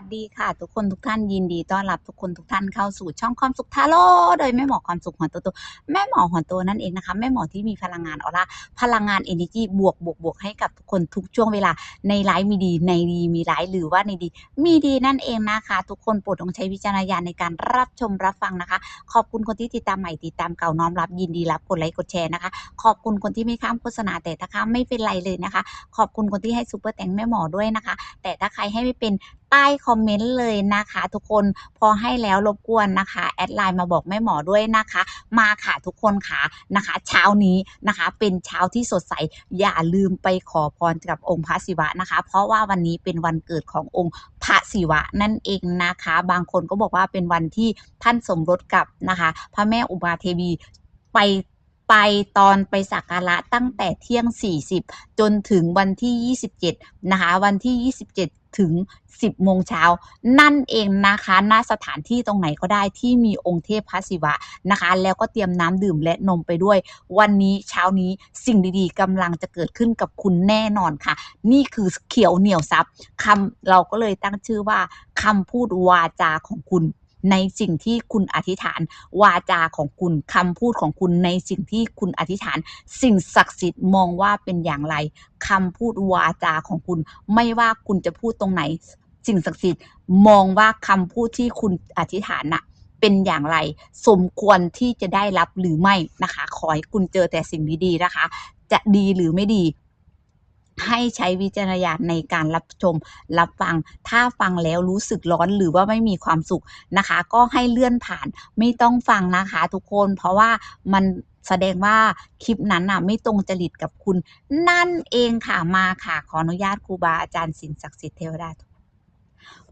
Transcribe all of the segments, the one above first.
สดีค่ะ ทุกคนทุกท่านยินดีต้อนรับทุกคนทุกท่านเข้าสู่ช่องความสุขทาโร่โดยแม่หมอความสุขหัวโตโตแม่หมอหัวโตนั่นเองนะคะ แม่หมอที่มีพลังงานออร่าพลังงาน energy บวกบวกบวกให้กับทุกคนทุกช่วงเวลาในไลฟ์มีดี ในดีมีไลฟ์หรือว่าในดี มีดีนั่นเองนะคะ ทุกคนโปรดต้องใช้วิจารณญาณในการรับชมรับฟังนะคะ ขอบคุณคนที่ติดตามใหม่ติดตามเก่าน้อมรับยินดีรับกดไลค์กดแชร์นะคะ ขอบคุณคนที่ไม่ข้ามโฆษณาแต่ถ้าข้ามไม่เป็นไรเลยนะคะ ขอบคุณคนที่ให้ซูเปอร์แตงแม่หมอด้วยนะคะ แต่ถ้าใครให้ไม่เป็น ใต้คอมเมนต์เลยนะคะ ทุกคนพอให้แล้วรบกวนนะคะแอดไลน์มาบอกแม่หมอด้วยนะคะ มาค่ะทุกคนค่ะนะคะ เช้านี้นะคะ เป็นเช้าที่สดใสอย่าลืมไปขอพรกับองค์พระศิวะนะคะ เพราะว่าวันนี้เป็นวันเกิดขององค์พระศิวะนั่นเองนะคะ บางคนก็บอกว่าเป็นวันที่ท่านสมรสกับนะคะ พระแม่อุมาเทวีไปไปตอนไปสักการะตั้งแต่เที่ยง 40 จนถึงวันที่ 27 นะคะ วันที่ 27 ถึง 10 โมงเช้า นั่นเองนะคะณสถานที่ตรงไหนก็ได้ที่มีองค์เทพพระศิวะนะคะ แล้วก็เตรียมน้ำดื่มและนมไปด้วย วันนี้เช้านี้สิ่งดีๆกำลังจะเกิดขึ้นกับคุณแน่นอนค่ะ นี่คือเขียวเหนียวซับคำเราก็เลยตั้งชื่อว่าคำพูดวาจาของคุณ ในสิ่งที่คุณอธิษฐาน วาจาของคุณคำพูดของคุณในสิ่งที่คุณอธิษฐาน สิ่งศักดิ์สิทธิ์มองว่าเป็นอย่างไรคำพูดวาจาของคุณ ไม่ว่าคุณจะพูดตรงไหน สิ่งศักดิ์สิทธิ์มองว่าคำพูดที่คุณอธิษฐานน่ะเป็นอย่างไร สมควรที่จะได้รับหรือไม่นะคะ ขอให้คุณเจอแต่สิ่งดีๆนะคะ จะดีหรือไม่ดี ให้ใช้วิจารณญาณในการรับชม รับฟัง ถ้าฟังแล้วรู้สึกร้อนหรือว่าไม่มีความสุขนะคะ ก็ให้เลื่อนผ่านไม่ต้องฟังนะคะทุกคน เพราะว่ามันแสดงว่าคลิปนั้นน่ะไม่ตรงจริตกับคุณ นั่นเองค่ะมาค่ะ ขออนุญาตครูบาอาจารย์สินศักดิ์สิทธิ์เทวดาทุก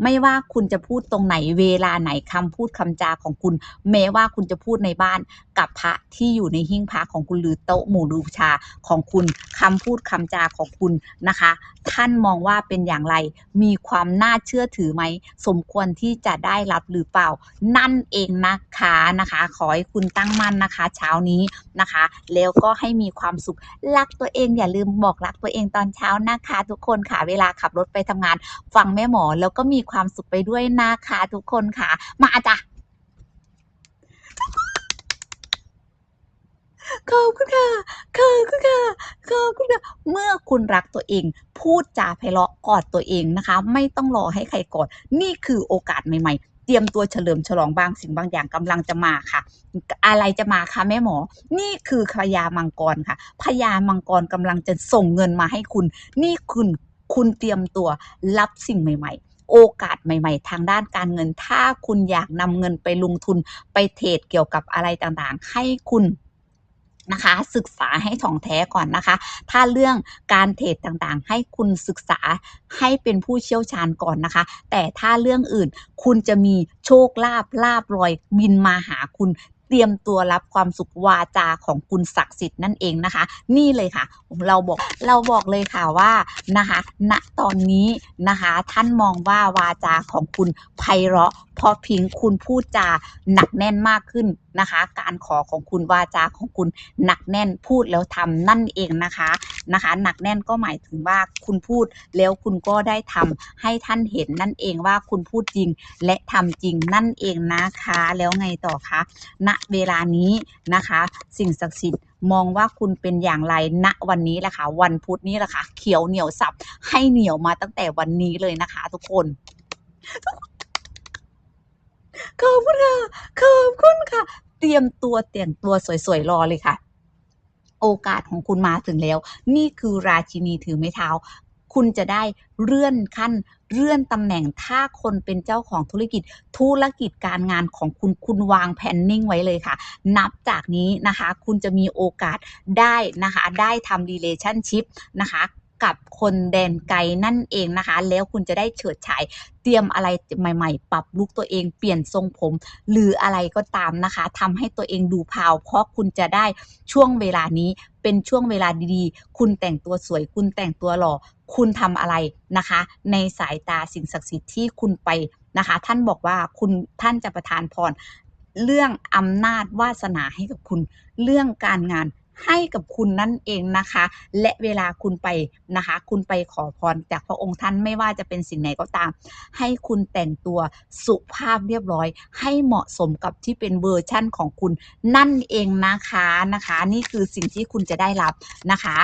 ไม่ว่าคุณจะพูดตรงไหนเวลาไหนคำพูดคำจาของคุณ แม้ว่าคุณจะพูดในบ้าน กับพระที่อยู่ในหิ้งพระของคุณหรือโต๊ะหมู่บูชาของคุณคำพูดคำจาของคุณนะคะ ท่านมองว่าเป็นอย่างไร มีความน่าเชื่อถือไหม สมควรที่จะได้รับหรือเปล่า นั่นเองนะคะนะคะ ขอให้คุณตั้งมั่นนะคะ เช้านี้นะคะ แล้วก็ให้มีความสุขรักตัวเองอย่าลืมบอกรักตัวเองตอนเช้านะคะ ทุกคนค่ะเวลาขับรถไปทำงาน ฟังแม่หมอแล้วก็มีความสุขไปด้วยนะคะทุกคนค่ะ มาจ้ะ ขอบคุณค่ะขอบคุณค่ะขอบคุณค่ะเมื่อคุณรักตัวเอง พูดจาไพเราะกอดตัวเองนะคะ ไม่ต้องรอให้ใครกอด นี่คือโอกาสใหม่ ๆ เตรียมตัวเฉลิมฉลองบางสิ่งบางอย่างกำลังจะมาค่ะ อะไรจะมาคะแม่หมอ นี่คือพญามังกรค่ะพญามังกรกำลังจะส่งเงินมาให้คุณ นี่คุณคุณเตรียมตัวรับสิ่งใหม่ ๆโอกาสใหม่ ๆ ทางด้านการเงิน ถ้าคุณอยากนำเงินไปลงทุนไปเทรดเกี่ยวกับอะไรต่างๆ ให้คุณ นะคะ ศึกษาให้ถ่องแท้ก่อนนะคะ ถ้าเรื่องการเทรดต่างๆ ให้คุณศึกษาให้เป็นผู้เชี่ยวชาญก่อนนะคะ แต่ถ้าเรื่องอื่นคุณจะมีโชคลาภลาบลอยบินมาหาคุณเตรียมตัวรับความสุขวาจาของคุณศักดิ์สิทธิ์นั่นเองนะคะ นี่เลยค่ะ เราบอกเราบอกเลยค่ะว่านะคะณตอนนี้นะคะ ท่านมองว่าวาจาของคุณไพเราะเพอพิงคุณพูดจาหนักแน่นมากขึ้นนะคะ การขอของคุณวาจาของคุณหนักแน่นพูดแล้วทำนั่นเองนะคะนะคะหนักแน่นก็หมายถึงว่าคุณพูดแล้วคุณก็ได้ทำให้ท่านเห็นนั่นเองว่าคุณพูดจริงและทำจริงนั่นเองนะคะแล้วไงต่อคะณเวลานี้นะคะ สิ่งศักดิ์สิทธิ์มองว่าคุณเป็นอย่างไรณวันนี้แหละค่ะวันพุธนี้แหละค่ะเขียวเหนียวสับให้เหนียวมาตั้งแต่วันนี้เลยนะคะ ทุกคน ขอบคุณค่ะขอบคุณค่ะ เตรียมตัวเตรียมตัวสวยๆรอเลยค่ะ โอกาสของคุณมาถึงแล้ว นี่คือราชินีถือไม้เท้า คุณจะได้เลื่อนขั้นเลื่อนตำแหน่งถ้าคนเป็นเจ้าของธุรกิจ ธุรกิจการงานของคุณคุณวางแผนนิ่งไว้เลยค่ะ นับจากนี้นะคะ คุณจะมีโอกาสได้นะคะ ได้ทำ relationship นะคะ กับคนแดนไกลนั่นเองนะคะ แล้วคุณจะได้เฉิดฉายเตรียมอะไรใหม่ๆ ปรับลุกตัวเองเปลี่ยนทรงผม หรืออะไรก็ตามนะคะทำให้ตัวเองดูพราว เพราะคุณจะได้ช่วงเวลานี้เป็นช่วงเวลาดีๆ คุณแต่งตัวสวย คุณแต่งตัวหล่อ คุณทำอะไรนะคะ ในสายตาสิ่งศักดิ์สิทธิ์ที่คุณไปนะคะ ท่านบอกว่าคุณท่านจะประทานพรเรื่องอำนาจวาสนาให้กับคุณ เรื่องการงาน ให้กับคุณนั่นเองนะคะ และเวลาคุณไปนะคะ คุณไปขอพรจากพระองค์ท่านไม่ว่าจะเป็นสิ่งไหนก็ตาม ให้คุณแต่งตัวสุภาพเรียบร้อย ให้เหมาะสมกับที่เป็นเวอร์ชั่นของคุณนั่นเองนะคะนะคะ นี่คือสิ่งที่คุณจะได้รับนะคะ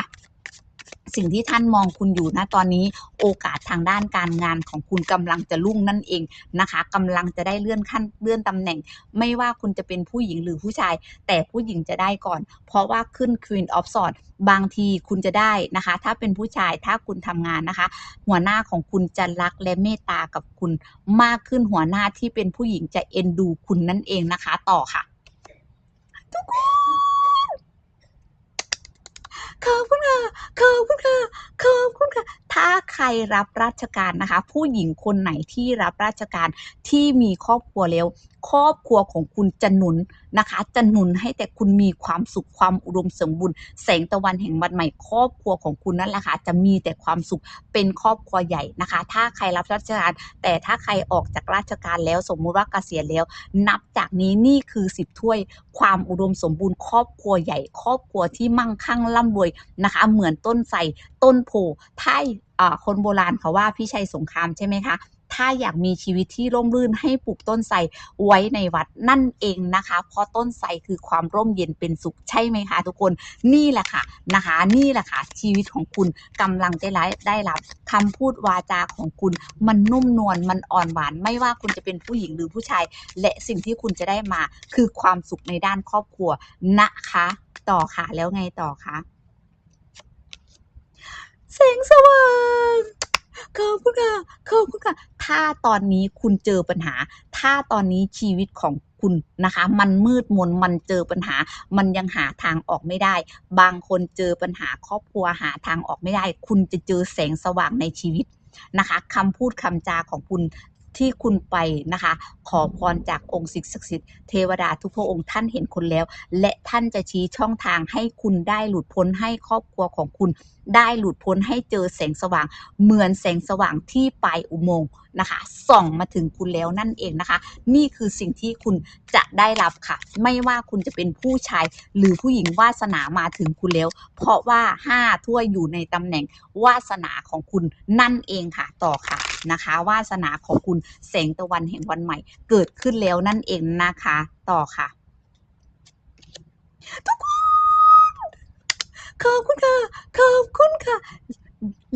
สิ่งที่ท่านมองคุณอยู่นะตอนนี้โอกาสทางด้านการงานของคุณกำลังจะรุ่งนั่นเองนะคะกำลังจะได้เลื่อนขั้นเลื่อนตำแหน่ง ไม่ว่าคุณจะเป็นผู้หญิงหรือผู้ชาย แต่ผู้หญิงจะได้ก่อน เพราะว่าขึ้น Queen of Swords บางทีคุณจะได้นะคะ ถ้าเป็นผู้ชายถ้าคุณทำงานนะคะ หัวหน้าของคุณจะรักและเมตตากับคุณมากขึ้นหัวหน้าที่เป็นผู้หญิงจะเอ็นดูคุณนั่นเองนะคะ ต่อค่ะ ทุกคน ขอบคุณค่ะขอบคุณค่ะขอบคุณค่ะถ้าใครรับราชการนะคะ ผู้หญิงคนไหนที่รับราชการที่มีครอบครัวแล้ว ครอบครัวของคุณจะหนุนนะคะจะหนุนให้แต่คุณมีความสุขความอุดมสมบูรณ์แสงตะวันแห่งวันใหม่ครอบครัวของคุณนั่นแหละค่ะจะมีแต่ความสุขเป็นครอบครัวใหญ่นะคะ ถ้าใครรับราชการ แต่ถ้าใครออกจากราชการแล้วสมมุติว่าเกษียณแล้ว นับจากนี้นี่คือสิบถ้วย ความอุดมสมบูรณ์ครอบครัวใหญ่ ครอบครัวที่มั่งคั่งร่ำรวยนะคะ เหมือนต้นไทรต้นโพถ้าอ่าคนโบราณเขาว่าพี่ชัยสงครามใช่ไหมคะ ถ้าอยากมีชีวิตที่ร่มรื่นให้ปลูกต้นไทรไว้ในวัดนั่นเองนะคะ เพราะต้นไทรคือความร่มเย็นเป็นสุขใช่ไหมคะทุกคนนี่แหละค่ะนะคะ นี่แหละค่ะชีวิตของคุณกำลังได้รับได้รับคำพูดวาจาของคุณ มันนุ่มนวลมันอ่อนหวาน ไม่ว่าคุณจะเป็นผู้หญิงหรือผู้ชาย และสิ่งที่คุณจะได้มาคือความสุขในด้านครอบครัวนะคะ ต่อค่ะแล้วไงต่อคะแสงสว่าง ขอบคุณค่ะขอบคุณค่ะถ้าตอนนี้คุณเจอปัญหา ถ้าตอนนี้ชีวิตของคุณนะคะ มันมืดมนมันเจอปัญหา มันยังหาทางออกไม่ได้ บางคนเจอปัญหาครอบครัวหาทางออกไม่ได้ คุณจะเจอแสงสว่างในชีวิตนะคะคำพูดคำจาของคุณ ที่คุณไปนะคะ ขอพรจากองค์ศิษย์ศักดิ์สิทธิ์เทวดาทุกพระองค์ท่านเห็นคุณแล้ว และท่านจะชี้ช่องทางให้คุณได้หลุดพ้นให้ครอบครัวของคุณ ได้หลุดพ้นให้เจอแสงสว่าง เหมือนแสงสว่างที่ปลายอุโมงค์ นะคะส่องมาถึงคุณแล้วนั่นเองนะคะ นี่คือสิ่งที่คุณจะได้รับค่ะ ไม่ว่าคุณจะเป็นผู้ชาย หรือผู้หญิงวาสนามาถึงคุณแล้ว เพราะว่าห้าถ้วยอยู่ในตำแหน่งวาสนาของคุณนั่นเองค่ะต่อค่ะนะคะวาสนาของคุณแสงตะวันแห่งวันใหม่ เกิดขึ้นแล้วนั่นเองนะคะ ต่อค่ะทุกคนขอบคุณค่ะขอบคุณค่ะ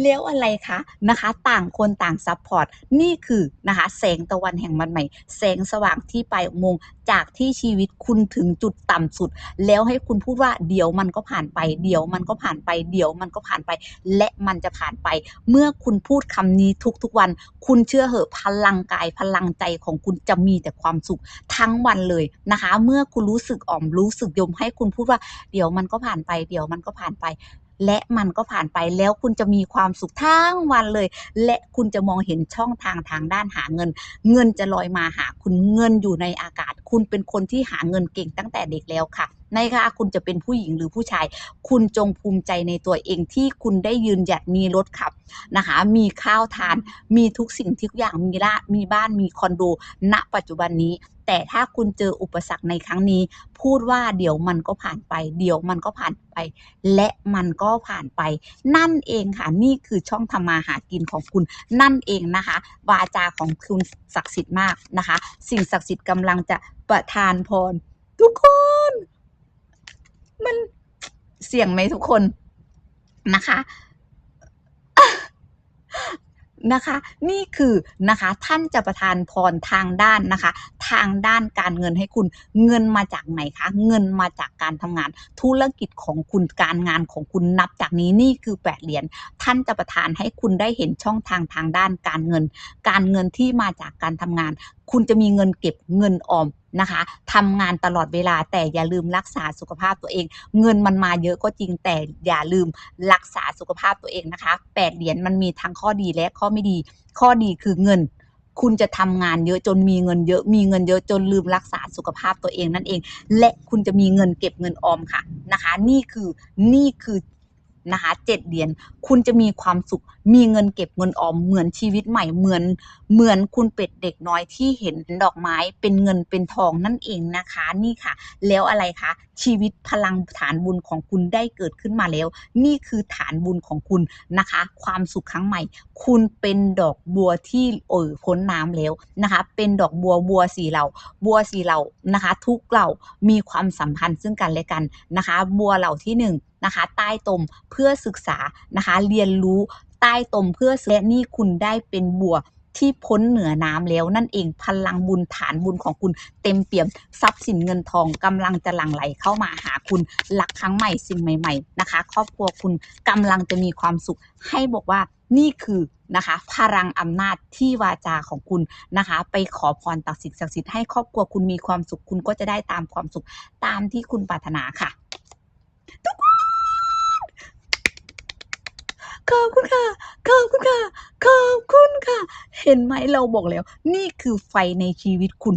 แล้วอะไรคะนะคะ ต่างคนต่างซัพพอร์ตนี่คือนะคะแสงตะวันแห่งวันใหม่ แสงสว่างที่ปลายอุโมงค์จากที่ชีวิตคุณถึงจุดต่ำสุด แล้วให้คุณพูดว่าเดี๋ยวมันก็ผ่านไป เดี๋ยวมันก็ผ่านไป เดี๋ยวมันก็ผ่านไป และมันจะผ่านไป เมื่อคุณพูดคำนี้ทุกๆวัน คุณเชื่อเหอะพลังกายพลังใจของคุณจะมีแต่ความสุขทั้งวันเลยนะคะ เมื่อคุณรู้สึกอ่อมรู้สึกยมให้คุณพูดว่า เดี๋ยวมันก็ผ่านไป เดี๋ยวมันก็ผ่านไป และมันก็ผ่านไปแล้วคุณจะมีความสุขทั้งวันเลย และคุณจะมองเห็นช่องทางทางด้านหาเงิน เงินจะลอยมาหาคุณเงินอยู่ในอากาศ คุณเป็นคนที่หาเงินเก่งตั้งแต่เด็กแล้วค่ะ ในค่ะคุณจะเป็นผู้หญิงหรือผู้ชาย คุณจงภูมิใจในตัวเองที่คุณได้ยืนหยัดมีรถขับนะคะมีข้าวทาน มีทุกสิ่งทุกอย่างมีละมีบ้านมีคอนโด ณ ปัจจุบันนี้ แต่ถ้าคุณเจออุปสรรคในครั้งนี้ พูดว่าเดี๋ยวมันก็ผ่านไป เดี๋ยวมันก็ผ่านไป และมันก็ผ่านไป นั่นเองค่ะนี่คือช่องทำมาหากินของคุณ นั่นเองนะคะ วาจาของคุณศักดิ์สิทธิ์มากนะคะ สิ่งศักดิ์สิทธิ์กำลังจะประทานพรทุกคน มันเสี่ยงไหมทุกคนนะคะนะคะ นี่คือนะคะท่านจะประทานพรทางด้านนะคะ ทางด้านการเงินให้คุณเงินมาจากไหนคะ เงินมาจากการทำงาน ธุรกิจของคุณการงานของคุณนับจากนี้นี่คือแปดเหรียญท่านจะประทานให้คุณได้เห็นช่องทางทางด้านการเงิน การเงินที่มาจากการทำงาน คุณจะมีเงินเก็บเงินออมนะคะทำงานตลอดเวลาแต่อย่าลืมรักษาสุขภาพตัวเอง เงินมันมาเยอะก็จริงแต่อย่าลืมรักษาสุขภาพตัวเองนะคะแปดเหรียญมันมีทั้งข้อดีและข้อไม่ดี ข้อดีคือเงินคุณจะทำงานเยอะจนมีเงินเยอะมีเงินเยอะจนลืมรักษาสุขภาพตัวเองนั่นเอง และคุณจะมีเงินเก็บเงินออมค่ะนะคะ นี่คือนี่คือนะคะเจ็ดเหรียญคุณจะมีความสุข มีเงินเก็บเงินออมเหมือนชีวิตใหม่เหมือนเหมือนคุณเป็ดเด็กน้อยที่เห็นดอกไม้เป็นเงินเป็นทองนั่นเองนะคะนี่ค่ะ แล้วอะไรคะชีวิตพลังฐานบุญของคุณได้เกิดขึ้นมาแล้ว นี่คือฐานบุญของคุณนะคะ ความสุขครั้งใหม่ คุณเป็นดอกบัวที่เอ่อพ้นน้ำแล้วนะคะ เป็นดอกบัวบัวสีเหล่าบัวสีเหล่านะคะ ทุกเหล่ามีความสัมพันธ์ซึ่งกันและกันนะคะ บัวเหล่าที่หนึ่งนะคะใต้ตมเพื่อศึกษานะคะเรียนรู้ ใต้ตมเพื่อและนี่คุณได้เป็นบัวที่พ้นเหนือน้ำแล้วนั่นเองพลังบุญฐานบุญของคุณเต็มเปี่ยมทรัพย์สินเงินทองกำลังจะหลั่งไหลเข้ามาหาคุณหลักครั้งใหม่สิ่งใหม่ ๆนะคะ ครอบครัวคุณกำลังจะมีความสุข ให้บอกว่านี่คือนะคะ พลังอำนาจที่วาจาของคุณนะคะ ไปขอพรตักสิ่งศักดิ์สิทธิ์ให้ครอบครัวคุณมีความสุขคุณก็จะได้ตามความสุขตามที่คุณปรารถนาค่ะ ทุกคน ขอบคุณค่ะ ขอบคุณค่ะ ขอบคุณค่ะ เห็นไหมเราบอกแล้ว นี่คือไฟในชีวิตคุณ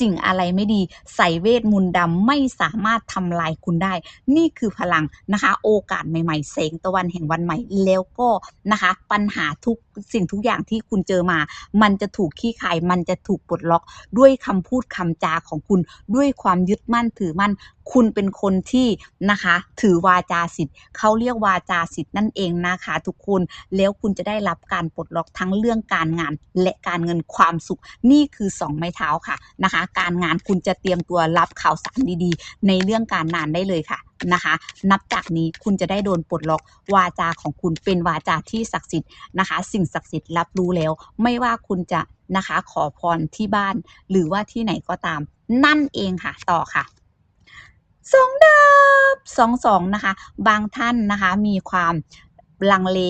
สิ่งอะไรไม่ดี ใส่เวทมนต์ดำไม่สามารถทำลายคุณได้ นี่คือพลังนะคะ โอกาสใหม่ๆแสงตะวันแห่งวันใหม่ แล้วก็นะคะ ปัญหาทุก สิ่งทุกอย่างที่คุณเจอมา มันจะถูกขี้คาย มันจะถูกปลดล็อกด้วยคำพูดคำจาของคุณ ด้วยความยึดมั่นถือมั่น คุณเป็นคนที่นะคะ ถือวาจาสิทธิ์เขาเรียกวาจาสิทธิ์นั่นเองนะคะ ทุกคน แล้วคุณจะได้รับการปลดล็อกทั้งเรื่องการงานและการเงินความสุข นี่คือสองไม้เท้าค่ะนะคะ การงานคุณจะเตรียมตัวรับข่าวสารดีๆ ในเรื่องการงานได้เลยค่ะ นะคะ นับจากนี้คุณจะได้โดนปลดล็อกวาจาของคุณเป็นวาจาที่ศักดิ์สิทธิ์นะคะ สิ่งศักดิ์สิทธิ์รับรู้แล้ว ไม่ว่าคุณจะนะคะขอพรที่บ้าน หรือว่าที่ไหนก็ตาม นั่นเองค่ะต่อค่ะสองดาบสองสองนะคะ บางท่านนะคะมีความ ลังเล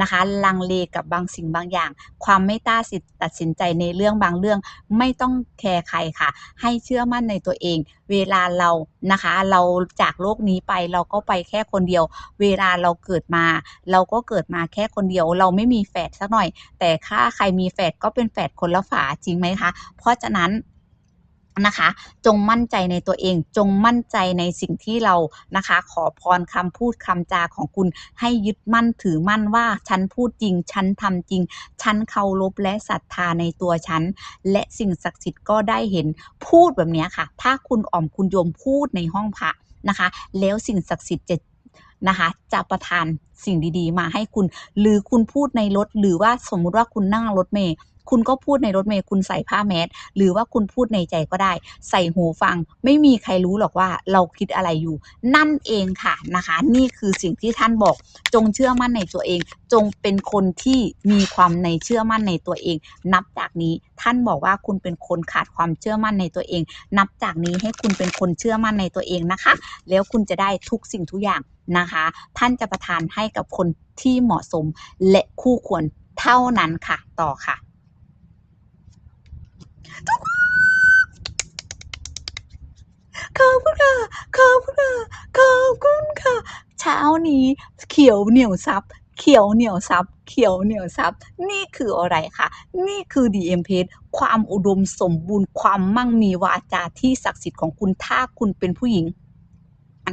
นะคะลังเลกับบางสิ่งบางอย่าง ความไม่ต้าสิทธิ์ตัดสินใจในเรื่องบางเรื่อง ไม่ต้องแคร์ใครค่ะ ให้เชื่อมั่นในตัวเอง เวลาเรานะคะ เราจากโลกนี้ไปเราก็ไปแค่คนเดียว เวลาเราเกิดมา เราก็เกิดมาแค่คนเดียว เราไม่มีแฝดสักหน่อย แต่ถ้าใครมีแฝดก็เป็นแฝดคนละฝาจริงไหมคะ เพราะฉะนั้น นะคะ จงมั่นใจในตัวเอง จงมั่นใจในสิ่งที่เรานะคะ ขอพรคำพูดคำจาของคุณให้ยึดมั่นถือมั่นว่าฉันพูดจริง ฉันทำจริง ฉันเคารพและศรัทธาในตัวฉัน และสิ่งศักดิ์สิทธิ์ก็ได้เห็นพูดแบบนี้ค่ะ ถ้าคุณอ่อมคุณโยมพูดในห้องพระนะคะ แล้วสิ่งศักดิ์สิทธิ์จะนะคะจะประทานสิ่งดีๆ มาให้คุณ หรือคุณพูดในรถ หรือว่าสมมุติว่าคุณนั่งรถเมล์ คุณก็พูดในรถเมล์คุณใส่ผ้าแมสหรือว่าคุณพูดในใจก็ได้ ใส่หูฟัง ไม่มีใครรู้หรอกว่าเราคิดอะไรอยู่ นั่นเองค่ะนะคะ นี่คือสิ่งที่ท่านบอก จงเชื่อมั่นในตัวเอง จงเป็นคนที่มีความในเชื่อมั่นในตัวเอง นับจากนี้ท่านบอกว่าคุณเป็นคนขาดความเชื่อมั่นในตัวเอง นับจากนี้ให้คุณเป็นคนเชื่อมั่นในตัวเองนะคะ แล้วคุณจะได้ทุกสิ่งทุกอย่างนะคะ ท่านจะประทานให้กับคนที่เหมาะสมและคู่ควรเท่านั้นค่ะ ต่อค่ะ ขอบคุณค่ะขอบคุณค่ะขอบคุณค่ะ เช้านี้เขียวเหนียวซับเขียวเหนียวซับเขียวเหนียวซับนี่คืออะไรคะนี่คือ DM p a g e ความอุดมสมบูรณ์ความมั่งมีวาจาที่ศักดิ์สิทธิ์ของคุณถ้าคุณเป็นผู้หญิง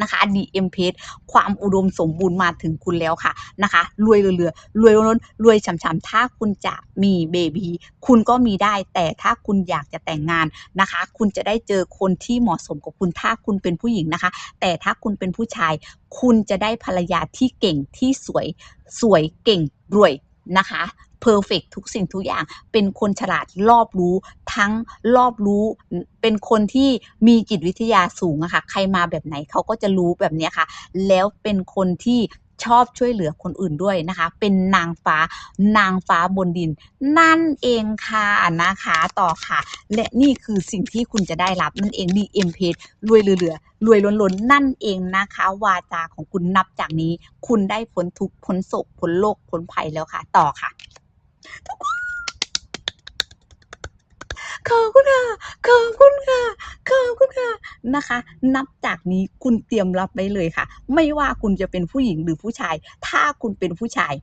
นะคะ DM p a g e ความอุดมสมบูรณ์มาถึงคุณแล้วค่ะนะคะ รวยเรือรวยล้นรวยฉ่ำๆถ้าคุณจะมีเบบีคุณก็มีได้ แต่ถ้าคุณอยากจะแต่งงานนะคะ คุณจะได้เจอคนที่เหมาะสมกับคุณถ้าคุณเป็นผู้หญิงนะคะ แต่ถ้าคุณเป็นผู้ชาย คุณจะได้ภรรยาที่เก่งที่สวยสวยเก่งรวยนะคะ เพอร์เฟกทุกสิ่งทุกอย่าง เป็นคนฉลาดรอบรู้ ทั้งรอบรู้ เป็นคนที่มีจิตวิทยาสูงอะค่ะใครมาแบบไหนเขาก็จะรู้แบบนี้ค่ะ แล้วเป็นคนที่ชอบช่วยเหลือคนอื่นด้วยนะคะ เป็นนางฟ้านางฟ้าบนดิน นั่นเองค่ะนะคะต่อค่ะ และนี่คือสิ่งที่คุณจะได้รับนั่นเอง DM p a g e รวยเหลือๆรวยล้นๆ นั่นเองนะคะ วาจาของคุณนับจากนี้ คุณได้พ้นทุกพ้นโศกพ้นโลกพ้นภัยแล้วค่ะ ต่อค่ะ ขอบคุณค่ะขอบคุณค่ะขอบคุณค่ะนะคะ นับจากนี้คุณเตรียมรับไว้เลยค่ะ ไม่ว่าคุณจะเป็นผู้หญิงหรือผู้ชาย ถ้าคุณเป็นผู้ชาย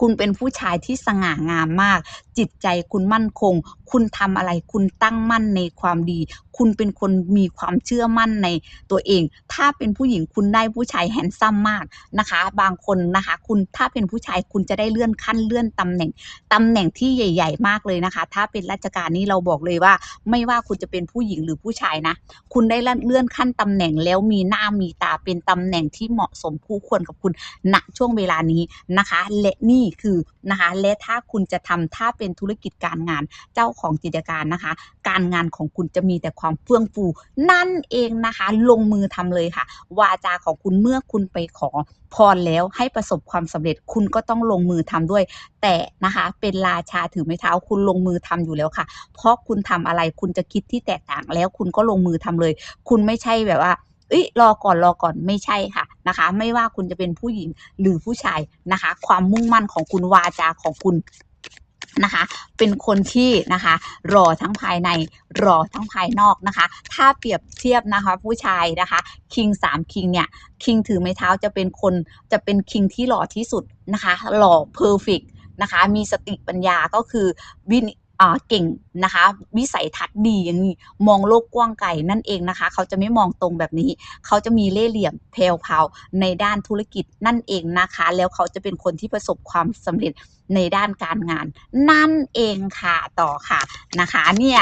คุณเป็นผู้ชายที่สง่างามมาก จิตใจคุณมั่นคง คุณทำอะไรคุณตั้งมั่นในความดี คุณเป็นคนมีความเชื่อมั่นในตัวเอง ถ้าเป็นผู้หญิงคุณได้ผู้ชายแฮนซัมมากนะคะ บางคนนะคะ คุณถ้าเป็นผู้ชายคุณจะได้เลื่อนขั้นเลื่อนตำแหน่งตำแหน่งที่ใหญ่ ๆ มากเลยนะคะ ถ้าเป็นราชการนี่เราบอกเลยว่า ไม่ว่าคุณจะเป็นผู้หญิงหรือผู้ชายนะ คุณได้เลื่อนขั้นตำแหน่งแล้วมีหน้ามีตาเป็นตำแหน่งที่เหมาะสมคู่ควรกับคุณณช่วงเวลานี้นะคะ และนี่คือนะคะและถ้าคุณจะทำถ้าเป็นธุรกิจการงานเจ้าของกิจการนะคะ การงานของคุณจะมีแต่ความเฟื่องฟูนั่นเองนะคะลงมือทำเลยค่ะ วาจาของคุณเมื่อคุณไปขอพรแล้วให้ประสบความสำเร็จคุณก็ต้องลงมือทำด้วย แต่นะคะเป็นราชาถือไม้เท้าคุณลงมือทำอยู่แล้วค่ะ เพราะคุณทำอะไรคุณจะคิดที่แตกต่างแล้วคุณก็ลงมือทำเลย คุณไม่ใช่แบบว่าเอ้ยรอก่อนรอก่อนไม่ใช่ค่ะ นะคะ ไม่ว่าคุณจะเป็นผู้หญิงหรือผู้ชายนะคะ ความมุ่งมั่นของคุณวาจาของคุณนะคะ เป็นคนที่นะคะรอทั้งภายในรอทั้งภายนอกนะคะ ถ้าเปรียบเทียบนะคะผู้ชายนะคะคิงสามคิงเนี่ยคิงถือไม้เท้าจะเป็นคนจะเป็นคิงที่หล่อที่สุดนะคะหล่อเพอร์เฟกนะคะมีสติปัญญาก็คือวิน เก่งนะคะ วิสัยทัศน์ดีอย่างนี้มองโลกกว้างไกลนั่นเองนะคะ เขาจะไม่มองตรงแบบนี้ เขาจะมีเล่ห์เหลี่ยมแพลวพาในด้านธุรกิจนั่นเองนะคะ แล้วเขาจะเป็นคนที่ประสบความสำเร็จ ในด้านการงาน นั่นเองค่ะต่อค่ะนะคะเนี่ย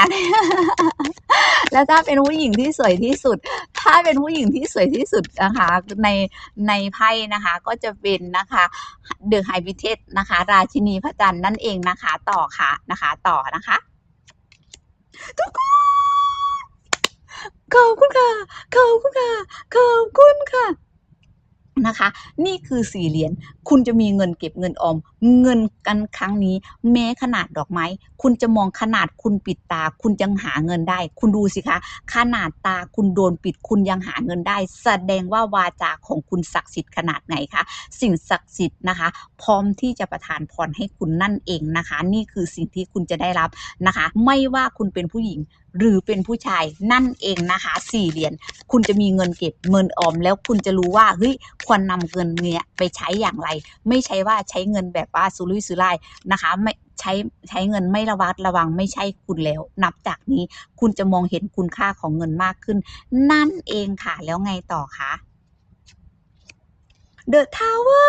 แล้วถ้าเป็นผู้หญิงที่สวยที่สุด ถ้าเป็นผู้หญิงที่สวยที่สุดนะคะในในไพ่นะคะ ก็จะเป็นนะคะเดอะไฮบิเทสนะคะ ราชินีพระจันทร์นั่นเองนะคะต่อค่ะนะคะต่อนะคะทุกคนขอบคุณค่ะขอบคุณค่ะขอบคุณค่ะ นะคะ นี่คือสี่เหรียญคุณจะมีเงินเก็บเงินออม เงินกันครั้งนี้ แม้ขนาดดอกไม้ คุณจะมองขนาดคุณปิดตา คุณยังหาเงินได้ คุณดูสิคะ ขนาดตาคุณโดนปิดคุณยังหาเงินได้ แสดงว่าวาจาของคุณศักดิ์สิทธิ์ขนาดไหนคะสิ่งศักดิ์สิทธิ์นะคะ พร้อมที่จะประทานพรให้คุณนั่นเองนะคะ นี่คือสิ่งที่คุณจะได้รับนะคะ ไม่ว่าคุณเป็นผู้หญิง หรือเป็นผู้ชายนั่นเองนะคะสี่เหรียญคุณจะมีเงินเก็บเงินออม แล้วคุณจะรู้ว่าเฮ้ยควรนำเงินเนี้ยไปใช้อย่างไร ไม่ใช่ว่าใช้เงินแบบว่าสุรุ่ยสุร่ายนะคะไม่ใช้ใช้เงินไม่ระวัดระวังไม่ใช่คุณแล้ว นับจากนี้คุณจะมองเห็นคุณค่าของเงินมากขึ้น นั่นเองค่ะแล้วไงต่อคะ เดอะทาวเวอ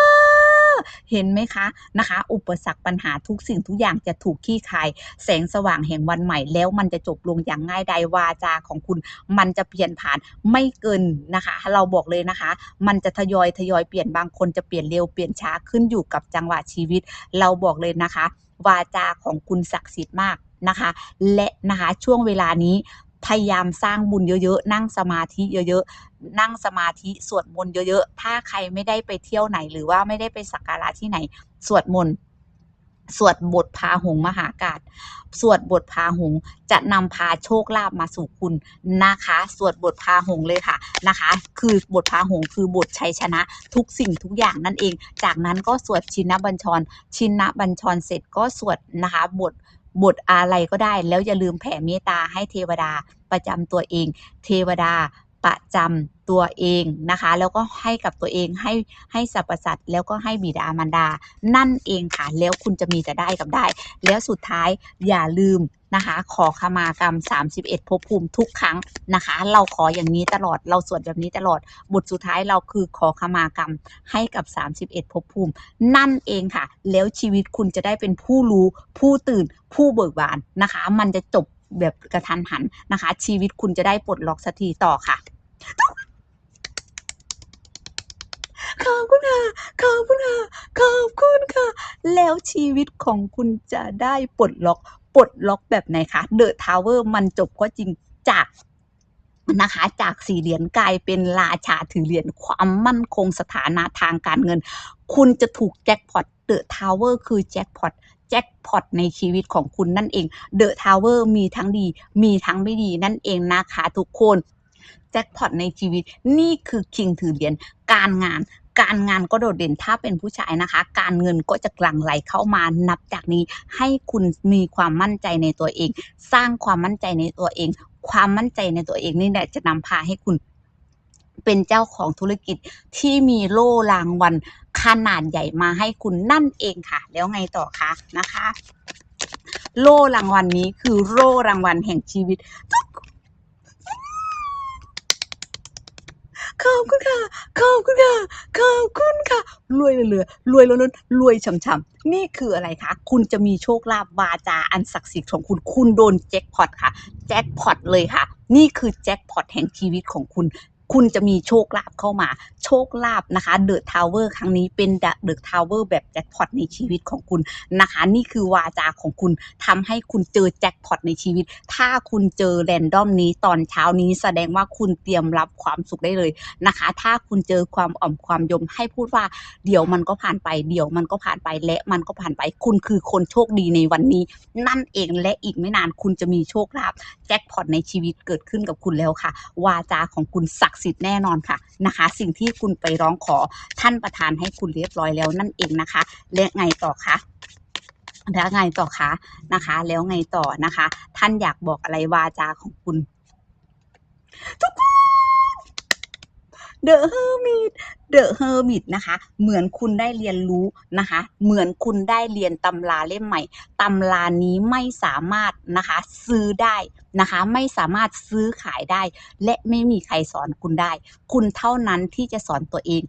ร์เห็นไหมคะนะคะ อุปสรรคปัญหาทุกสิ่งทุกอย่างจะถูกขี้คาย แสงสว่างแห่งวันใหม่แล้วมันจะจบลงอย่างง่ายดายวาจาของคุณ มันจะเปลี่ยนผ่านไม่เกินนะคะ เราบอกเลยนะคะ มันจะทยอยทยอยเปลี่ยนบางคนจะเปลี่ยนเร็วเปลี่ยนช้าขึ้นอยู่กับจังหวะชีวิต เราบอกเลยนะคะ วาจาของคุณศักดิ์สิทธิ์มากนะคะ และนะคะช่วงเวลานี้ พยายามสร้างบุญเยอะๆ นั่งสมาธิเยอะๆ นั่งสมาธิสวดมนต์เยอะๆ ถ้าใครไม่ได้ไปเที่ยวไหน หรือว่าไม่ได้ไปสักการะที่ไหน สวดมนต์สวดบทพาหงส์มหากาศสวดบทพาหงส์จะนำพาโชคลาภมาสู่คุณนะคะ สวดบทพาหงส์เลยค่ะนะคะ คือบทพาหงส์คือบทชัยชนะทุกสิ่งทุกอย่างนั่นเอง จากนั้นก็สวดชินบัญชร ชินบัญชรเสร็จก็สวดนะคะบท บทอะไรก็ได้ แล้วอย่าลืมแผ่เมตตาให้เทวดาประจำตัวเอง เทวดาประจำตัวเองนะคะ แล้วก็ให้กับตัวเองให้ให้สรรพสัตว์แล้วก็ให้บิดามารดา นั่นเองค่ะ แล้วคุณจะมีแต่ได้กับได้ แล้วสุดท้ายอย่าลืม นะคะ ขอขมากรรม 31ภพภูมิทุกครั้งนะคะ เราขออย่างนี้ตลอดเราสวดแบบนี้ตลอดบทสุดท้ายเราคือขอขมากรรมให้กับ 31ภพภูมิ นั่นเองค่ะ แล้วชีวิตคุณจะได้เป็นผู้รู้ ผู้ตื่นผู้เบิกบานนะคะ มันจะจบแบบกระทันหันนะคะ ชีวิตคุณจะได้ปลดล็อกสักทีต่อค่ะขอบคุณค่ะ ขอบคุณค่ะ ขอบคุณค่ะ แล้วชีวิตของคุณจะได้ปลดล็อก ปลดล็อกแบบไหนคะเดอะทาวเวอร์มันจบก็จริงจากนะคะจากสี่เหรียญกลายเป็นราชาถือเหรียญความมั่นคงสถานะทางการเงิน คุณจะถูกแจ็คพอตเดอะทาวเวอร์คือแจ็คพอตแจ็คพอตในชีวิตของคุณนั่นเองเดอะทาวเวอร์มีทั้งดีมีทั้งไม่ดีนั่นเองนะคะทุกคนแจ็คพอตในชีวิตนี่คือคิงถือเหรียญการงาน การงานก็โดดเด่นถ้าเป็นผู้ชายนะคะ การเงินก็จะกลั่งไหลเข้ามานับจากนี้ให้คุณมีความมั่นใจในตัวเอง สร้างความมั่นใจในตัวเอง ความมั่นใจในตัวเองนี่แหละจะนำพาให้คุณเป็นเจ้าของธุรกิจที่มีโล่รางวัลขนาดใหญ่มาให้คุณนั่นเองค่ะ แล้วไงต่อคะนะคะ โล่รางวัลนี้คือโล่รางวัลแห่งชีวิต ขอบคุณค่ะ ขอบคุณค่ะ ขอบคุณค่ะ รวยเหลือๆรวยล้นๆรวยช่ำๆ นี่คืออะไรคะ คุณจะมีโชคลาภวาจาอันศักดิ์สิทธิ์ของคุณ คุณโดนแจ็คพอตค่ะ แจ็คพอตเลยค่ะ นี่คือแจ็คพอตแห่งชีวิตของคุณ คุณจะมีโชคลาภเข้ามา โชคลาภนะคะเดอะทาวเวอร์ครั้งนี้เป็นเดอะทาวเวอร์แบบแจ็คพอตในชีวิตของคุณนะคะ นี่คือวาจาของคุณทำให้คุณเจอแจ็คพอตในชีวิต ถ้าคุณเจอแรนดอมนี้ตอนเช้านี้แสดงว่าคุณเตรียมรับความสุขได้เลยนะคะ ถ้าคุณเจอความอ่อมความยมให้พูดว่าเดี๋ยวมันก็ผ่านไป เดี๋ยวมันก็ผ่านไปและมันก็ผ่านไป คุณคือคนโชคดีในวันนี้ นั่นเองและอีกไม่นานคุณจะมีโชคลาภแจ็คพอตในชีวิตเกิดขึ้นกับคุณแล้วค่ะ วาจาของคุณศักดิ์สิทธิ์แน่นอนค่ะนะคะ สิ่งที่คุณไปร้องขอท่านประธานให้คุณเรียบร้อยแล้วนั่นเองนะคะ และไงต่อคะแล้วไงต่อคะนะคะ แล้วไงต่อนะคะ ท่านอยากบอกอะไรวาจาของคุณ ทุกคน The Hermit The Hermit นะคะ เหมือนคุณได้เรียนรู้นะคะ เหมือนคุณได้เรียนตำราเล่มใหม่ตำรานี้ไม่สามารถนะคะซื้อได้นะคะ ไม่สามารถซื้อขายได้ และไม่มีใครสอนคุณได้ คุณเท่านั้นที่จะสอนตัวเอง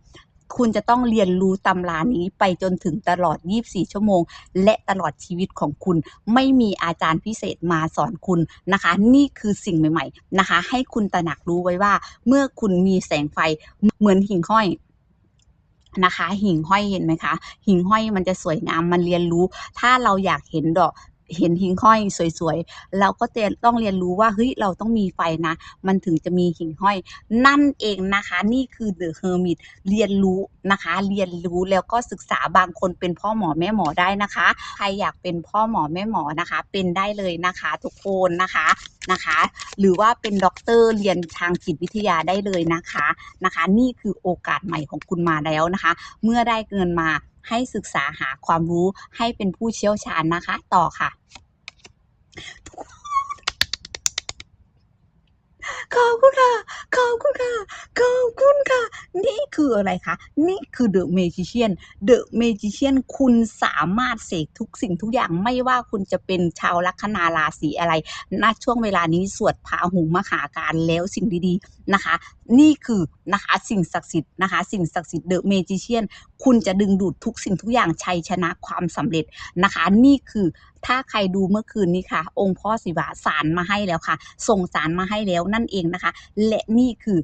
คุณจะต้องเรียนรู้ตำรานี้ไปจนถึงตลอด 24 ชั่วโมง และตลอดชีวิตของคุณ ไม่มีอาจารย์พิเศษมาสอนคุณนะคะ นี่คือสิ่งใหม่ๆนะคะ ให้คุณตระหนักรู้ไว้ว่า เมื่อคุณมีแสงไฟเหมือนหิ่งห้อยนะคะ หิ่งห้อยเห็นไหมคะ หิ่งห้อยมันจะสวยงามมันเรียนรู้ ถ้าเราอยากเห็นดอก เห็นหิ่งห้อยสวยๆ เราก็จะต้องเรียนรู้ว่าเฮ้ยเราต้องมีไฟนะ มันถึงจะมีหิ่งห้อย นั่นเองนะคะ นี่คือ The Hermit เรียนรู้นะคะ เรียนรู้แล้วก็ศึกษาบางคนเป็นพ่อหมอแม่หมอได้นะคะ ใครอยากเป็นพ่อหมอแม่หมอนะคะ เป็นได้เลยนะคะ ทุกคนนะคะนะคะ หรือว่าเป็นด็อกเตอร์เรียนทางจิตวิทยาได้เลยนะคะนะคะ นี่คือโอกาสใหม่ของคุณมาแล้วนะคะ เมื่อได้เงินมา ให้ศึกษาหาความรู้ให้เป็นผู้เชี่ยวชาญนะคะ ต่อค่ะขอบคุณค่ะ ขอบคุณค่ะ ขอบคุณค่ะ นี่คืออะไรคะ นี่คือ The Magician The Magician คุณสามารถเสกทุกสิ่งทุกอย่าง ไม่ว่าคุณจะเป็นชาวลัคนาราศีอะไรณช่วงเวลานี้สวดพาหุงมหาการแล้วสิ่งดีๆนะคะ นี่คือนะคะสิ่งศักดิ์สิทธิ์นะคะ สิ่งศักดิ์สิทธิ์ The Magician คุณจะดึงดูดทุกสิ่งทุกอย่างชัยชนะความสำเร็จนะคะ นี่คือถ้าใครดูเมื่อคืนนี้ค่ะ องค์พ่อศิวะสารมาให้แล้วค่ะ ส่งสารมาให้แล้วนั่นเองนะคะ และนี่คือ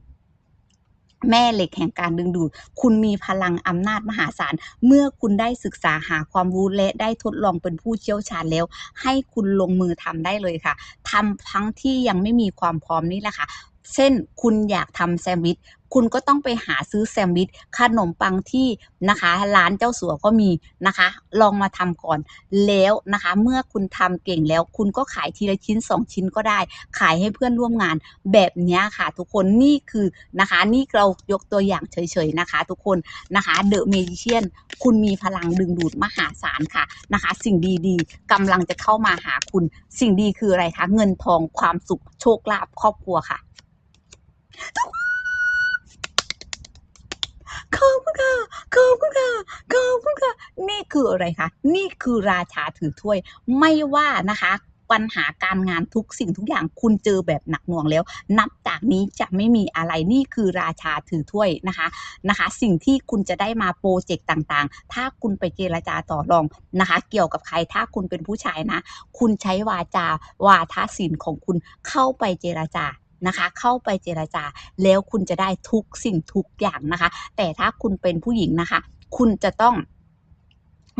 แม่เหล็กแห่งการดึงดูด คุณมีพลังอำนาจมหาศาล เมื่อคุณได้ศึกษาหาความรู้และได้ทดลองเป็นผู้เชี่ยวชาญแล้ว ให้คุณลงมือทำได้เลยค่ะ ทำทั้งที่ยังไม่มีความพร้อมนี่แหละค่ะ เช่น คุณอยากทำแซนด์วิช คุณก็ต้องไปหาซื้อแซนด์วิชขนมปังที่นะคะ ร้านเจ้าสัวก็มีนะคะ ลองมาทำก่อนแล้วนะคะ เมื่อคุณทำเก่งแล้ว คุณก็ขายทีละชิ้น 2 ชิ้นก็ได้ ขายให้เพื่อนร่วมงานแบบนี้ค่ะ ทุกคนนี่คือนะคะ นี่เรายกตัวอย่างเฉยๆนะคะ ทุกคนนะคะเดอะเมจิเชียนคุณมีพลังดึงดูดมหาศาลค่ะนะคะ สิ่งดีๆกำลังจะเข้ามาหาคุณ สิ่งดีคืออะไรคะเงินทองความสุขโชคลาภครอบครัวค่ะ ขอบคุณค่ะขอบคุณค่ะขอบคุณค่ะนี่คืออะไรคะนี่คือราชาถือถ้วย ไม่ว่านะคะปัญหาการงานทุกสิ่งทุกอย่างคุณเจอแบบหนักหน่วงแล้ว นับจากนี้จะไม่มีอะไรนี่คือราชาถือถ้วยนะคะนะคะ สิ่งที่คุณจะได้มาโปรเจกต์ต่างๆ ถ้าคุณไปเจรจาต่อรองนะคะ เกี่ยวกับใครถ้าคุณเป็นผู้ชายนะ คุณใช้วาจาวาทศิลป์ของคุณเข้าไปเจรจา นะคะ เข้าไปเจรจาแล้วคุณจะได้ทุกสิ่งทุกอย่างนะคะ แต่ถ้าคุณเป็นผู้หญิงนะคะ คุณจะต้อง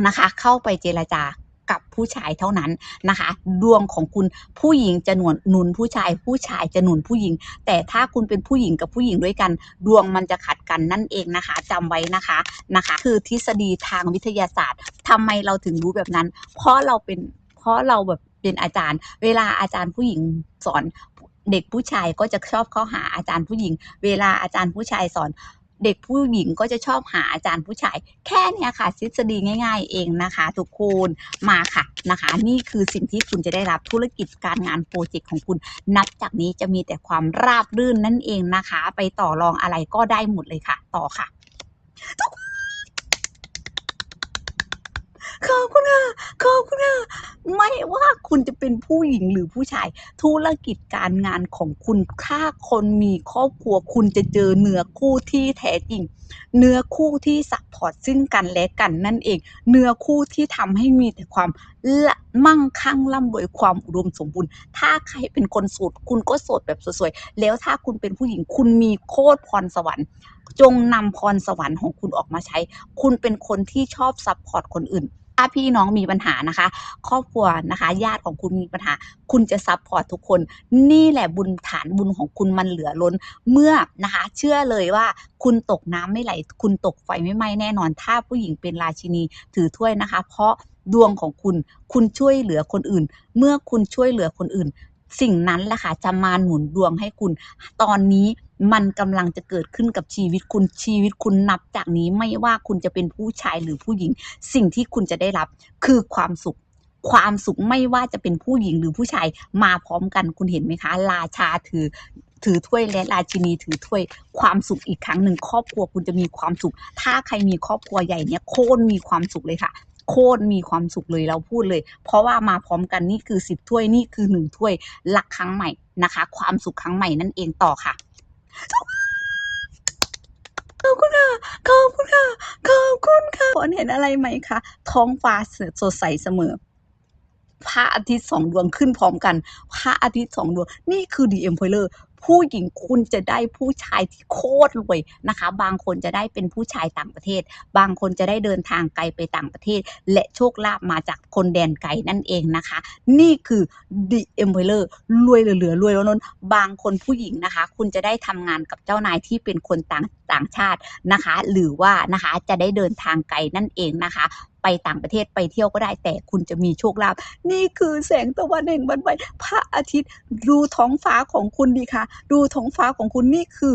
นะคะ เข้าไปเจรจากับผู้ชายเท่านั้นนะคะ ดวงของคุณผู้หญิงจะหนุนหนุนผู้ชาย ผู้ชายจะหนุนผู้หญิง แต่ถ้าคุณเป็นผู้หญิงกับผู้หญิงด้วยกัน ดวงมันจะขัดกันนั่นเองนะคะจำไว้นะคะนะคะ คือทฤษฎีทางวิทยาศาสตร์ทำไมเราถึงรู้แบบนั้น เพราะเราเป็นเพราะเราแบบเป็นอาจารย์ เวลาอาจารย์ผู้หญิงสอน เด็กผู้ชายก็จะชอบเข้าหาอาจารย์ผู้หญิง เวลาอาจารย์ผู้ชายสอนเด็กผู้หญิงก็จะชอบหาอาจารย์ผู้ชาย แค่นี้ค่ะทฤษฎีง่าย ๆ เองนะคะ ทุกคนมาค่ะนะคะ นี่คือสิ่งที่คุณจะได้รับธุรกิจการงานโปรเจกต์ของคุณ นับจากนี้จะมีแต่ความราบรื่นนั่นเองนะคะ ไปต่อรองอะไรก็ได้หมดเลยค่ะ ต่อค่ะ ขอบคุณค่ะขอบคุณค่ะไม่ว่าคุณจะเป็นผู้หญิงหรือผู้ชาย ธุรกิจการงานของคุณถ้าคนมีครอบครัว คุณจะเจอเนื้อคู่ที่แท้จริง เนื้อคู่ที่ซัปพอร์ตซึ่งกันและกันนั่นเอง เนื้อคู่ที่ทำให้มีแต่ความละมั่งคั่งร่ำรวยความอุดมสมบูรณ์ ถ้าใครเป็นคนโสดคุณก็โสดแบบสวยๆแล้วถ้าคุณเป็นผู้หญิงคุณมีโคตรพรสวรรค์ จงนำพรสวรรค์ของคุณออกมาใช้ คุณเป็นคนที่ชอบซัพพอร์ตคนอื่น ถ้าพี่น้องมีปัญหานะคะ ครอบครัวนะคะ ญาติของคุณมีปัญหา คุณจะซัพพอร์ตทุกคน นี่แหละบุญฐานบุญของคุณมันเหลือล้น เมื่อนะคะ เชื่อเลยว่าคุณตกน้ำไม่ไหล คุณตกไฟไม่ไหม้แน่นอน ถ้าผู้หญิงเป็นราชินีถือถ้วยนะคะ เพราะดวงของคุณ คุณช่วยเหลือคนอื่น เมื่อคุณช่วยเหลือคนอื่น สิ่งนั้นแหละค่ะจะมาหนุนดวงให้คุณ ตอนนี้ มันกำลังจะเกิดขึ้นกับชีวิตคุณชีวิตคุณนับจากนี้ไม่ว่าคุณจะเป็นผู้ชายหรือผู้หญิง สิ่งที่คุณจะได้รับคือความสุข ความสุขไม่ว่าจะเป็นผู้หญิงหรือผู้ชายมาพร้อมกันคุณเห็นไหมคะ ราชาถือถือถ้วยและราชินีถือถ้วยความสุขอีกครั้งหนึ่งครอบครัวคุณจะมีความสุข ถ้าใครมีครอบครัวใหญ่เนี่ยโคตรมีความสุขเลยค่ะ โคตรมีความสุขเลยเราพูดเลย เพราะว่ามาพร้อมกันนี่คือสิบถ้วยนี่คือหนึ่งถ้วยรักครั้งใหม่นะคะ ความสุขครั้งใหม่นั่นเองต่อค่ะ ขอบคุณค่ะขอบคุณค่ะขอบคุณค่ะคนเห็นอะไรไหมคะท้องฟ้าสดใสเสมอพระอาทิตย์สองดวงขึ้นพร้อมกันพระอาทิตย์สองดวง นี่คือดีเอ็มโพลเลอร์ ผู้หญิงคุณจะได้ผู้ชายที่โคตรรวยนะคะ บางคนจะได้เป็นผู้ชายต่างประเทศ บางคนจะได้เดินทางไกลไปต่างประเทศ และโชคลาภมาจากคนแดนไกลนั่นเองนะคะ นี่คือ The Emperor รวยเหลือๆรวยล้นๆบางคนผู้หญิงนะคะ คุณจะได้ทำงานกับเจ้านายที่เป็นคนต่างต่างชาตินะคะ หรือว่านะคะจะได้เดินทางไกลนั่นเองนะคะไปต่างประเทศไปเที่ยวก็ได้ แต่คุณจะมีโชคลาภนี่คือแสงตะวันแห่งวันใหม่พระอาทิตย์ ดูท้องฟ้าของคุณดีค่ะ ดูท้องฟ้าของคุณนี่คือ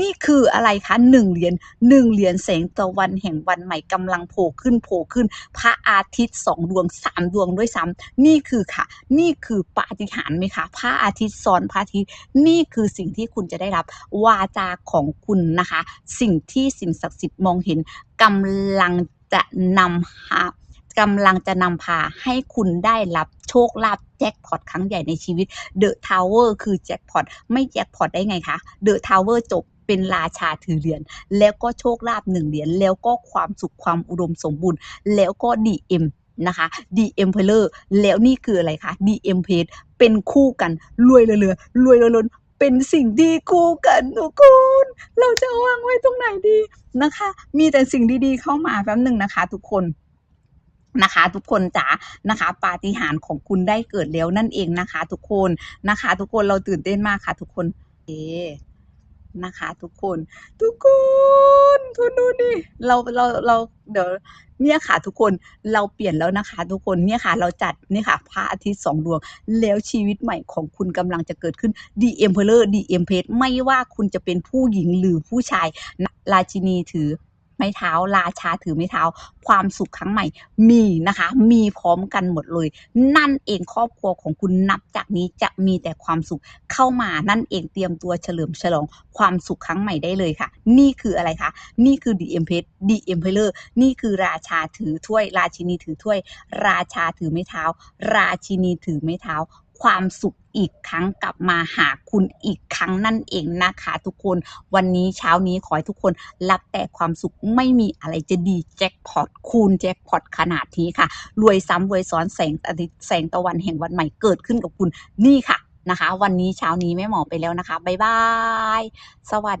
นี่คืออะไรคะหนึ่งเหรียญหนึ่งเหรียญแสงตะวันแห่งวันใหม่กำลังโผล่ขึ้นโผล่ขึ้น พระอาทิตย์สองดวงสามดวงด้วยซ้ำนี่คือค่ะ นี่คือปาฏิหาริย์ไหมคะพระอาทิตย์ซ้อนพระอาทิตย์นี่คือสิ่งที่คุณจะได้รับวาจาของคุณนะคะ สิ่งที่สิ่งศักดิ์สิทธิ์มองเห็นกำลัง จะนำหากำลังจะนำพาให้คุณได้รับโชคลาภแจ็คพอตครั้งใหญ่ในชีวิตเดอะทาวเวอร์คือแจ็คพอตไม่แจ็คพอตได้ไงคะเดอะทาวเวอร์จบเป็นราชาถือเหรียญแล้วก็โชคลาภหนึ่งเหรียญแล้วก็ความสุขความอุดมสมบูรณ์ แล้วก็ DM นะคะ DM p e l e r แล้วนี่คืออะไรคะ DM p a g e เป็นคู่กัน รวยเหลือรวยล้น เป็นสิ่งดีคู่กันทุกคนเราจะวางไว้ตรงไหนดีนะคะ มีแต่สิ่งดีๆเข้ามาแป๊บหนึ่งนะคะ ทุกคนนะคะทุกคนจ๋านะคะปาฏิหาริย์ของคุณได้เกิดแล้วนั่นเองนะคะ ทุกคนนะคะ ทุกคนเราตื่นเต้นมากค่ะ ทุกคนเอ นะคะทุกคน ทุกคนทุนดูดิเราเราเราเดี๋ยวเนี่ยค่ะทุกคนเราเปลี่ยนแล้วนะคะ ทุกคนเนี่ยค่ะเราจัดเนี่ยค่ะพระอาทิตย์สองดวง แล้วชีวิตใหม่ของคุณกำลังจะเกิดขึ้นดีเอ็มเพลเลอร์ดีเอ็มเพไม่ว่าคุณจะเป็นผู้หญิงหรือผู้ชายราชินีถือ ไม้เท้า ราชาถือไม้เท้า ความสุขครั้งใหม่มีนะคะ มีพร้อมกันหมดเลย นั่นเองครอบครัวของคุณนับจากนี้จะมีแต่ความสุขเข้ามานั่นเองเตรียมตัวเฉลิมฉลองความสุขครั้งใหม่ได้เลยค่ะ นี่คืออะไรคะนี่คือ The Empress The Emperor นี่คือราชาถือถ้วย ราชินีถือถ้วย ราชาถือไม้เท้า ราชินีถือไม้เท้า ความสุข อีกครั้งกลับมาหาคุณอีกครั้งนั่นเองนะคะ ทุกคนวันนี้เช้านี้ขอให้ทุกคนรับแต่ความสุขไม่มีอะไรจะดีแจ็คพอตคูณแจ็คพอตขนาดนี้ค่ะ รวยซ้ำรวยซ้อนแสงอาทิตย์แสงตะวันแห่งวันใหม่เกิดขึ้นกับคุณนี่ค่ะนะคะ วันนี้เช้านี้แม่หมอไปแล้วนะคะบ๊ายบาย สวัสดี